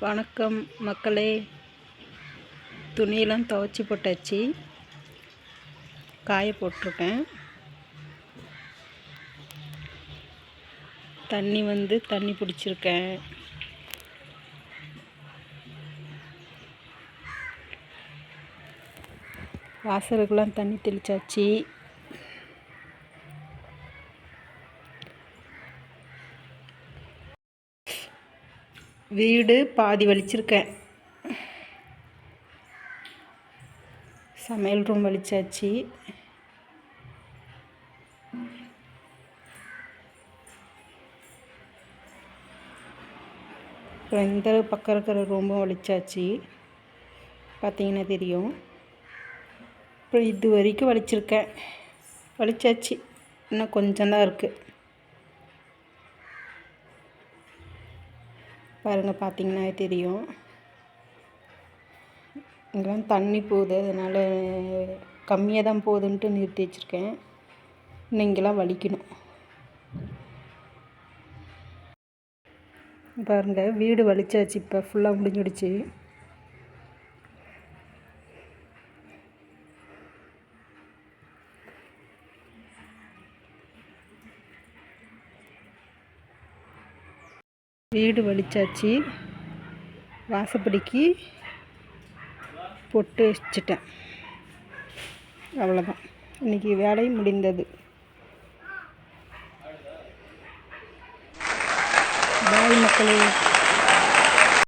வணக்கம் மக்களே. துணியெல்லாம் துவச்சி போட்டாச்சு. காய போட்டிருக்கேன். தண்ணி வந்து தண்ணி பிடிச்சிருக்கேன். வாசலுக்கெல்லாம் தண்ணி தெளிச்சாச்சு. வீடு பாதி வலிச்சிருக்கேன். சமையல் ரூம் வலிச்சாச்சு. அப்புறம் இந்த பக்கம் இருக்கிற ரூமும் வலிச்சாச்சு. பார்த்தீங்கன்னா தெரியும். அப்புறம் இது வரைக்கும் வலிச்சிருக்கேன். வலிச்சாச்சு. இன்னும் கொஞ்சம் தான் இருக்குது பாருங்கள் பார்த்தீங்கன்னா தெரியும். இங்கெல்லாம் தண்ணி போகுது அதனால் கம்மியாக தான் போகுதுன்ட்டு நிறுத்தி வச்சுருக்கேன். இன்னும் இங்கெல்லாம் வலிக்கணும். பாருங்கள் வீடு வலிச்சாச்சு இப்போ ஃபுல்லாக முடிஞ்சிடுச்சு. வீடு வலிச்சாச்சு. வாசப்படிக்கு பொட்டு வச்சிட்டேன். அவ்வளோதான் இன்றைக்கி வேலை முடிந்தது. பாய் மக்களே.